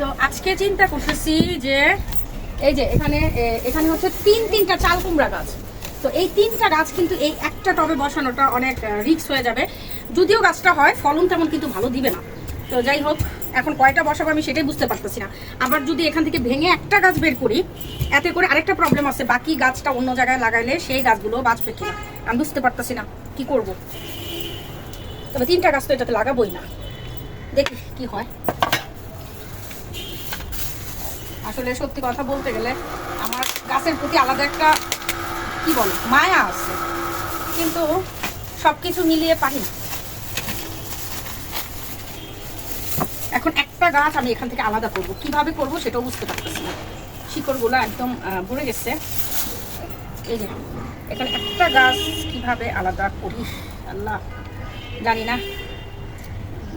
তো আজকে চিন্তা করতেছি যে এই যে এখানে এখানে হচ্ছে তিন তিনটা চাল কুমড়া গাছ। তো এই তিনটা গাছ কিন্তু এই একটা টবে বসানোটা অনেক রিস্ক হয়ে যাবে। যদিও গাছটা হয়, ফলন তেমন কিন্তু ভালো দিবে না। তো যাই হোক, এখন কয়টা বসাবো আমি সেটাই বুঝতে পারতেছি না। আবার যদি এখান থেকে ভেঙে একটা গাছ বের করি, এতে করে আরেকটা প্রবলেম আছে। বাকি গাছটা অন্য জায়গায় লাগাইলে সেই গাছগুলো বাঁচবে কি? আমি বুঝতে পারতেছি না, কি করব? তবে তিনটা গাছ তো এটাতে লাগাবোই না। দেখি কি হয়। আসলে সত্যি কথা বলতে গেলে আমার গাছের প্রতি আলাদা একটা, কি বলে, মায়া আছে। কিন্তু সব কিছু মিলিয়ে পারি এখন একটা গাছ আমি এখান থেকে আলাদা করব। কীভাবে করব সেটাও বুঝতে পারতেছি না। শিকড়গুলো একদম ভরে গেছে। এই যে, এখানে একটা গাছ কীভাবে আলাদা করি? আল্লাহ, জানি না।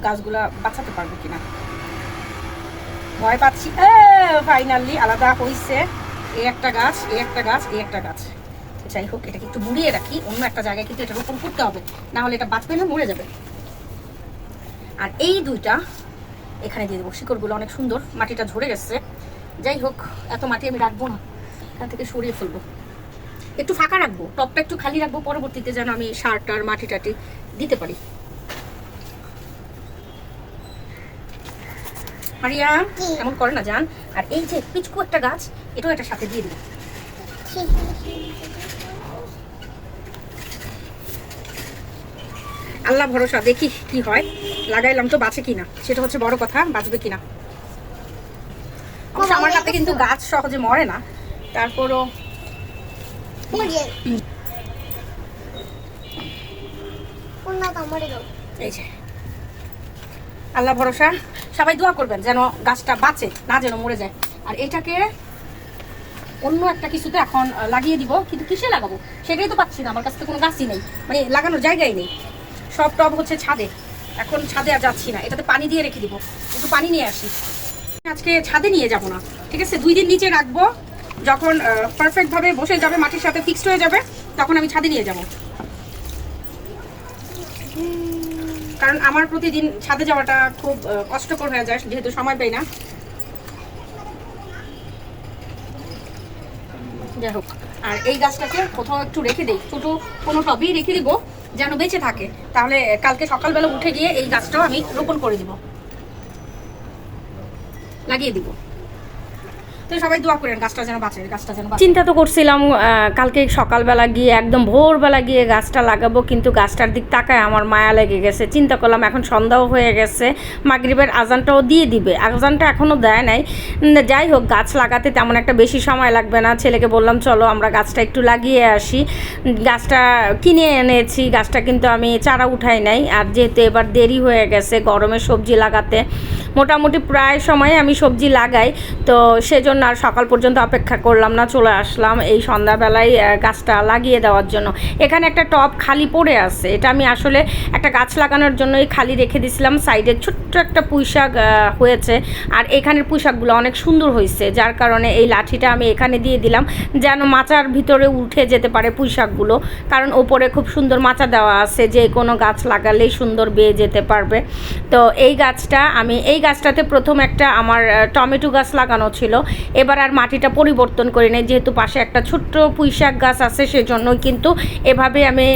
গাছগুলা বাঁচাতে পারব কিনা। ভয় পাচ্ছি। ফাইনালি আলাদা হয়েছে এই একটা গাছ, এই একটা গাছ, এই একটা গাছ। যাই হোক, এটাকে একটু মুড়িয়ে রাখি। অন্য একটা জায়গায় কিন্তু এটা রোপণ করতে হবে। না হলে এটা বাঁচবে না, মরে যাবে। আর এই দুইটা এখানে দিয়ে দেবো। শিকড়গুলো অনেক সুন্দর, মাটিটা ঝরে গেছে। যাই হোক, এত মাটি আমি রাখব না। এখান থেকে সরিয়ে ফেলব। একটু ফাঁকা রাখব। টপটা একটু খালি রাখব, পরবর্তীতে যেন আমি সার টার মাটি টাটি দিতে পারি। মারিয়া এমন করে না জান। আর এই যে পিচকু একটা গাছ এটাও একটা সাথে দিয়ে দিই আল্লাহ ভরসা দেখি কি হয়। লাগাইলাম তো বাঁচে কিনা। সেটা হচ্ছে বড় কথা বাঁচবে কিনা। অবশ্য আমার হাতে কিন্তু গাছ সহজে মরে না। তারপরও এই যে। আল্লাহ ভরসা। সবাই দোয়া করবেন যেন গাছটা বাঁচে, না যেন মরে যায়। আর এটাকে অন্য একটা কিছুতে এখন লাগিয়ে দিব, কিন্তু কিসে লাগাবো? সেটাই তো পাচ্ছি না, আমার কাছে তো কোনো গাছই নেই। মানে লাগানোর জায়গাই নেই। সব টব হচ্ছে ছাদে। এখন ছাদে আর যাচ্ছি না, এটাতে পানি দিয়ে রেখে দিব। একটু পানি নিয়ে আসি। আজকে ছাদে নিয়ে যাব না, ঠিক আছে? দুই দিন নিচে রাখব, যখন পারফেক্ট ভাবে বসে যাবে, মাটির সাথে ফিক্সড হয়ে যাবে, তখন আমি ছাদে নিয়ে যাব। কারণ আমার প্রতিদিন ছাদে যাওয়াটা খুব কষ্টকর হয়ে যায়, যেহেতু সময় পাই না। যাই হোক, আর এই গাছটাকে কোথাও একটু রেখে দেই। ছোট কোনো টবেই রেখে দিব, যেন বেঁচে থাকে। তাহলে কালকে সকালবেলা উঠে গিয়ে এই গাছটাও আমি রোপণ করে দিব। লাগিয়ে দিব। তো সবাই দোয়া করেন, গাছটা যেন বাঁচে, গাছটা যেন চিন্তা তো করছিলাম কালকে সকালবেলা গিয়ে, একদম ভোরবেলা গিয়ে গাছটা লাগাবো, কিন্তু গাছটার দিক তাকায় আমার মায়া লেগে গেছে। চিন্তা করলাম, এখন সন্ধ্যাও হয়ে গেছে, মাগরিবের আজানটাও দিয়ে দিবে। আজানটা এখনও দেয় নাই। যাই হোক, গাছ লাগাতে তেমন একটা বেশি সময় লাগবে না। ছেলেকে বললাম, চলো, আমরা গাছটা একটু লাগিয়ে আসি। গাছটা কিনে এনেছি, গাছটা কিন্তু আমি চারা উঠাই নাই। আর যেহেতু এবার দেরি হয়ে গেছে, গরমে সবজি লাগাতে মোটামুটি প্রায় সময় আমি সবজি লাগাই। তো সেজন্য আর সকাল পর্যন্ত অপেক্ষা করলাম না, চলে আসলাম এই সন্ধ্যাবেলায় গাছটা লাগিয়ে দেওয়ার জন্য। এখানে একটা টব খালি পড়ে আছে, এটা আমি আসলে একটা গাছ লাগানোর জন্যই খালি রেখে দিয়েছিলাম সাইডে ছোট্ট একটা পুঁইশাক হয়েছে। আর এখানের পুঁইশাকগুলো অনেক সুন্দর হয়েছে, যার কারণে এই লাঠিটা আমি এখানে দিয়ে দিলাম, যেন মাচার ভিতরে উঠে যেতে পারে পুঁইশাকগুলো কারণ ওপরে খুব সুন্দর মাচা দেওয়া আছে, যে কোনো গাছ লাগালেই সুন্দর বেয়ে যেতে পারবে। তো এই গাছটা আমি এই গাছটাতে প্রথম একটা আমার টমেটো গাছ লাগানো ছিল। এবার আর মাটিটা পরিবর্তন করি নাই, যেহেতু পাশে একটা ছোট্ট পুঁইশাক গাছ আছে সেজন্যই কিন্তু এভাবে আমি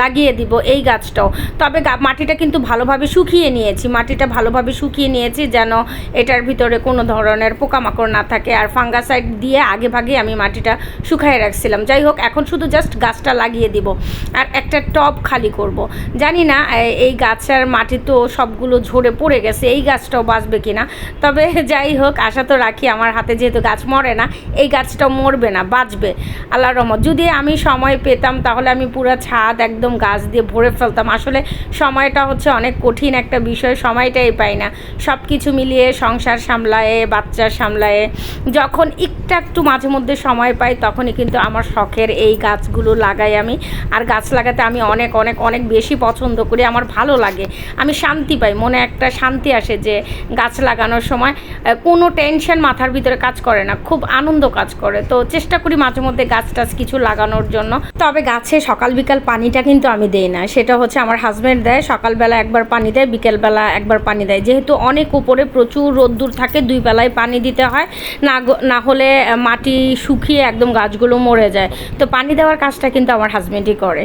লাগিয়ে দিব এই গাছটাও। তবে মাটিটা কিন্তু ভালোভাবে শুকিয়ে নিয়েছি, মাটিটা ভালোভাবে শুকিয়ে নিয়েছি যেন এটার ভিতরে কোনো ধরনের পোকামাকড় না থাকে। আর ফাঙ্গাসাইড দিয়ে আগে ভাগে আমি মাটিটা শুকায় রাখছিলাম। যাই হোক, এখন শুধু জাস্ট গাছটা লাগিয়ে দিব আর একটা টব খালি করব। জানি না এই গাছের মাটি তো সবগুলো ঝরে পড়ে গেছে, এই গাছটাও বাঁচবে কিনা। তবে যাই হোক, আশা তো রাখি আমার হাতে যেহেতু গাছ মরে না, এই গাছটা মরবে না, বাঁচবে। আল্লাহ রহমত। যদি আমি সময় পেতাম, তাহলে আমি পুরো ছাদ একদম গাছ দিয়ে ভরে ফেলতাম। আসলে সময়টা হচ্ছে অনেক কঠিন একটা বিষয়, সময়টাই পাই না। সব কিছু মিলিয়ে সংসার সামলায়ে, বাচ্চা সামলায়ে, যখন একটু একটু মাঝে মধ্যে সময় পাই, তখনই কিন্তু আমার শখের এই গাছগুলো লাগাই আমি। আর গাছ লাগাতে আমি অনেক অনেক অনেক বেশি পছন্দ করি। আমার ভালো লাগে। আমি শান্তি পাই। মনে একটা শান্তি আসে যে গাছ লাগানোর সময় কোনো টেনশন মাথার ভিতরে কাজ করে না, খুব আনন্দ কাজ করে। তো চেষ্টা করি মাঝে মধ্যে গাছ টাছ কিছু লাগানোর জন্য। তবে গাছে সকাল বিকাল পানিটা কিন্তু আমি দেই না, সেটা হচ্ছে আমার হাজব্যান্ড দেয়, সকালবেলা একবার পানি দেয়, বিকেলবেলা একবার পানি দেয়। যেহেতু অনেক উপরে প্রচুর রোদ্দুর থাকে, দুই বেলায় পানি দিতে হয়, না না হলে মাটি শুকিয়ে একদম গাছগুলো মরে যায়। তো পানি দেওয়ার কাজটা কিন্তু আমার হাজব্যান্ডই করে।